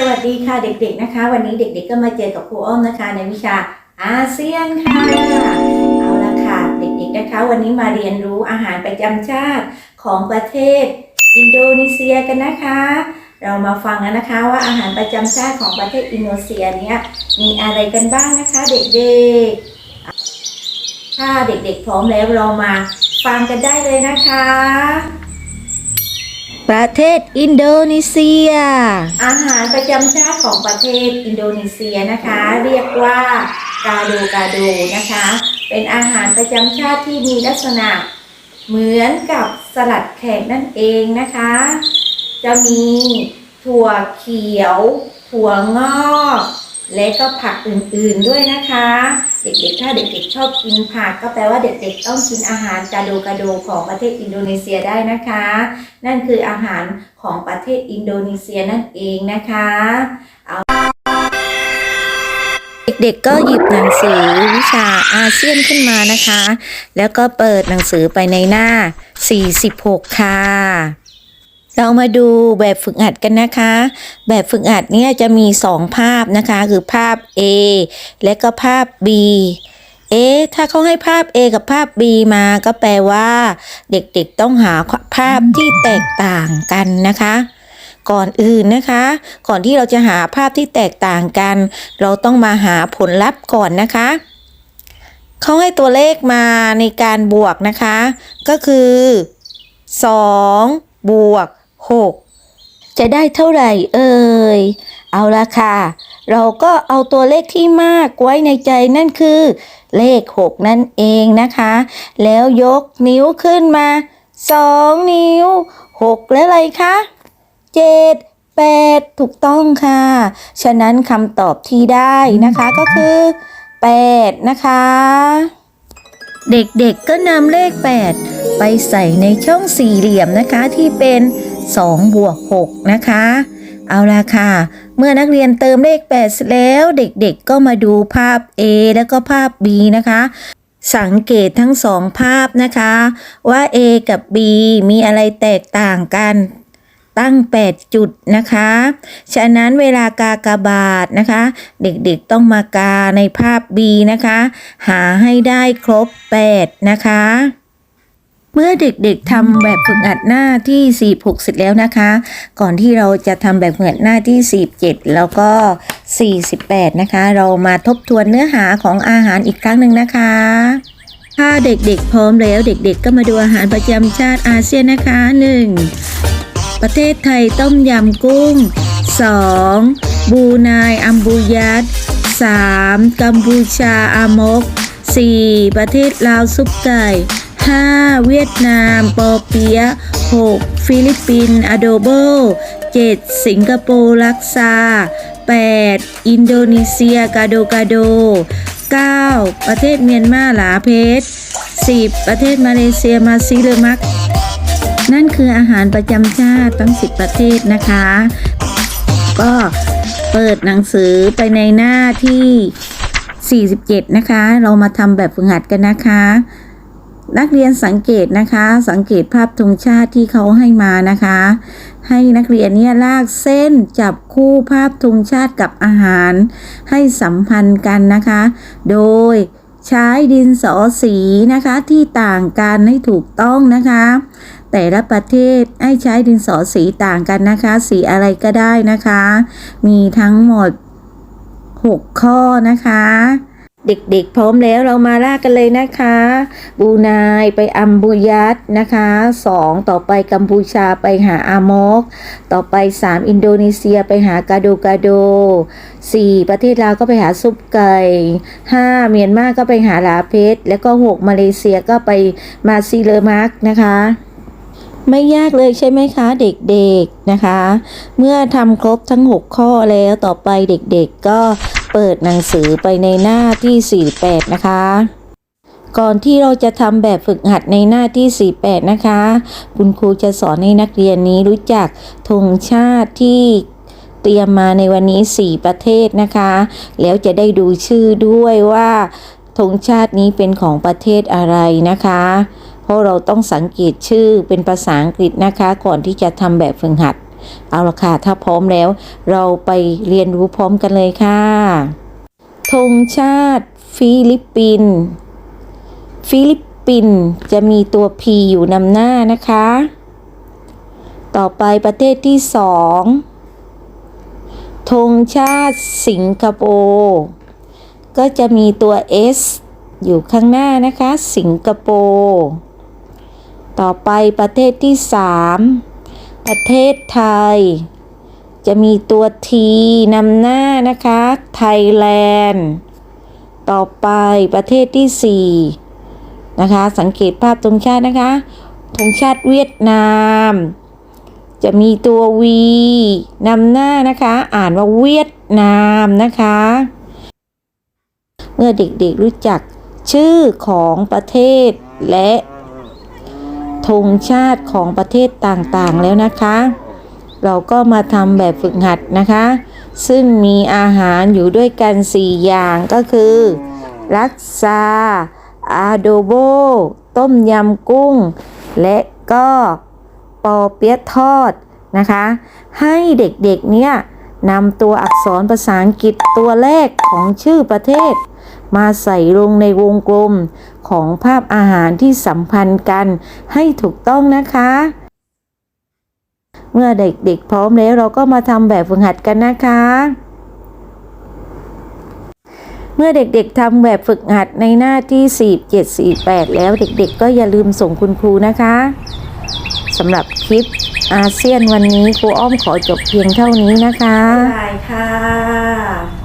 สวัสดีค่ะเด็กๆนะคะ วันนี้เด็กๆก็มาเจอกับครูอ้อมนะคะ ในวิชาอาเซียนค่ะเอาละค่ะเด็กๆนะคะ วันนี้มาเรียนรู้อาหารประจำชาติของประเทศ อินโดนีเซียกันนะคะ เรามาฟังกันนะคะว่าอาหารประจำชาติของประเทศอินโดนีเซียเนี้ยมีอะไรกันบ้างนะคะ เด็กๆ ถ้าเด็กๆพร้อมแล้วเรามาฟังกันได้เลยนะคะ ประเทศอินโดนีเซีย อาหารประจำชาติของประเทศอินโดนีเซียนะคะ เรียกว่ากาโดกาโดนะคะ เป็นอาหารประจำชาติที่มีลักษณะ เหมือนกับสลัดแขกนั่นเองนะคะ จะมีถั่วเขียว ถั่วงอก และก็ผักอื่นๆด้วยนะคะ เด็กๆ ถ้าเด็กๆชอบกินผักก็แปลว่าเด็กๆ ต้องกินอาหารกาโดกาโดของประเทศอินโดนีเซียได้นะคะ นั่นคืออาหารของประเทศอินโดนีเซียนั่นเองนะคะเอาเด็กๆก็หยิบหนังสือวิชาอาเซียนขึ้นมานะคะ แล้วก็เปิดหนังสือไปในหน้า 46 ค่ะ เรามาดูแบบฝึกหัดกันนะคะ แบบฝึกหัดเนี่ยจะมี 2 ภาพนะคะ คือภาพ A และก็ภาพ B เอ๊ะถ้าเขาให้ภาพ A กับภาพ B มาก็แปลว่า เด็กๆต้องหาภาพที่แตกต่างกันนะคะ ก่อนอื่นนะคะ ก่อนที่เราจะหาภาพที่แตกต่างกัน เราต้องมาหาผลลัพธ์ก่อนนะคะเขาให้ตัวเลขมาในการบวกนะคะ ก็คือ 2 บวก 6 จะได้เท่าไหร่เอ่ย เอาละค่ะ เราก็เอาตัวเลขที่มากไว้ในใจนั่นคือ เลข 6 นั่นเองนะคะ แล้วยกนิ้วขึ้นมา 2 นิ้ว 6 แล้วอะไรคะ 7 8 ถูกต้องค่ะ ฉะนั้นคำตอบที่ได้นะคะก็คือ 8 นะคะ เด็กๆก็นำเลข 8 ไปใส่ในช่องสี่เหลี่ยมนะคะที่เป็น 2 บวก 6 นะคะ เอาละค่ะ เมื่อนักเรียนเติมเลข8เสร็จแล้วเด็กๆก็มาดูภาพ A แล้วก็ภาพ B นะคะ สังเกตทั้งสองภาพนะคะ ว่า A กับ B มีอะไรแตกต่างกันตั้ง 8 จุดนะคะ ฉะนั้นเวลากากบาทนะคะ เด็กๆต้องมากาในภาพ B นะคะ หาให้ได้ครบ 8 นะคะ มื่อเด็กๆทำแบบฝึกหัดหน้าที่ 46 เสร็จแล้วนะคะ ก่อนที่เราจะทำแบบฝึกหัดหน้าที่ 47 แล้วก็ 48 นะคะ เรามาทบทวนเนื้อหาของอาหารอีกครั้งหนึ่งนะคะ ถ้าเด็กๆพร้อมแล้วเด็กๆ ก็มาดูอาหารประจำชาติอาเซียนนะคะ 1. ประเทศไทยต้มยำกุ้ง 2. บรูไนอัมบูยัต 3. กัมพูชาอามก 4. ประเทศลาวซุปไก่ 5. เวียดนาม ปอเปีย 6. ฟิลิปปินส์อโดโบ 7. สิงคโปร์ลักซา 8. อินโดนีเซีย กาโดกาโด 9. ประเทศเมียนมาหลาเพชร 10. ประเทศมาเลเซียมาซิเลมัก นั่นคืออาหารประจำชาติทั้ง 10 ประเทศนะคะ ก็เปิดหนังสือไปในหน้าที่ 47 นะคะ เรามาทำแบบฝึกหัดกันนะคะ นักเรียนสังเกตนะคะ สังเกตภาพธงชาติที่เขาให้มานะคะ ให้นักเรียนเนี่ยลากเส้นจับคู่ภาพธงชาติกับอาหาร ให้สัมพันธ์กันนะคะ โดยใช้ดินสอสีนะคะที่ต่างกันให้ถูกต้องนะคะ แต่ละประเทศให้ใช้ดินสอสีต่างกันนะคะ สีอะไรก็ได้นะคะ มีทั้งหมด 6 ข้อนะคะ เด็กๆ พร้อมแล้วเรามาลากกันเลยนะคะบรูไนไปอัมบูยัตนะคะ2ต่อไปกัมพูชาไปหาอามกต่อไป3อินโดนีเซียไปหากาโดกาโด4ประเทศลาวก็ไปหาซุปไก่5เมียนมาก็ไปหาลาเพชรแล้วก็6มาเลเซียก็ไปมาซีเลอมักนะคะไม่ยากเลยใช่ไหมคะเด็กๆนะคะ เมื่อทำครบทั้ง 6 ข้อแล้วต่อไปเด็กๆก็ เปิดหนังสือไปในหน้าที่ 48 นะคะ ก่อนที่เราจะทำแบบฝึกหัดในหน้าที่ 48 นะคะ คุณครูจะสอนให้นักเรียนนี้รู้จักธงชาติที่เตรียมมาในวันนี้ 4 ประเทศนะคะ แล้วจะได้ดูชื่อด้วยว่าธงชาตินี้เป็นของประเทศอะไรนะคะ เพราะเราต้องสังเกตชื่อเป็นภาษาอังกฤษนะคะ ก่อนที่จะทำแบบฝึกหัด เอาละค่ะ ถ้าพร้อมแล้ว เราไปเรียนรู้พร้อมกันเลยค่ะธงชาติ ฟิลิปปินส์ฟิลิปปินส์จะมีตัว P อยู่นำหน้านะคะ ต่อไปประเทศที่สองธงชาติสิงคโปร์ก็จะมีตัว S อยู่ข้างหน้านะคะ สิงคโปร์ ต่อไปประเทศที่สาม ประเทศไทย จะมีตัว T นำหน้านะคะ ไทยแลนด์ ต่อไปประเทศที่สี่นะคะ สังเกตภาพธงชาตินะคะธงชาติเวียดนาม จะมีตัว V นำหน้านะคะ อ่านว่าเวียดนามนะคะ เมื่อเด็กๆรู้จักชื่อของประเทศและ ธงชาติของประเทศต่างๆแล้วนะคะ เราก็มาทำแบบฝึกหัดนะคะ ซึ่งมีอาหารอยู่ด้วยกัน 4 อย่างก็คือลักซาอาโดโบ ต้มยำกุ้ง และก็ปอเปี๊ยะทอดนะคะ ให้เด็กๆเนี่ยนำตัวอักษรภาษาอังกฤษตัวแรกของชื่อประเทศ มาใส่ลงในวงกลม ของภาพอาหารที่สัมพันธ์กันให้ถูกต้องนะคะ เมื่อเด็กๆพร้อมแล้วเราก็มาทำแบบฝึกหัดกันนะคะเมื่อเด็กๆทำแบบฝึกหัดในหน้าที่ 4 7 4 8 แล้วเด็กๆ ก็อย่าลืมส่งคุณครูนะคะสำหรับคลิปอาเซียนวันนี้ครูอ้อมขอจบเพียงเท่านี้นะคะ บ๊ายบายค่ะ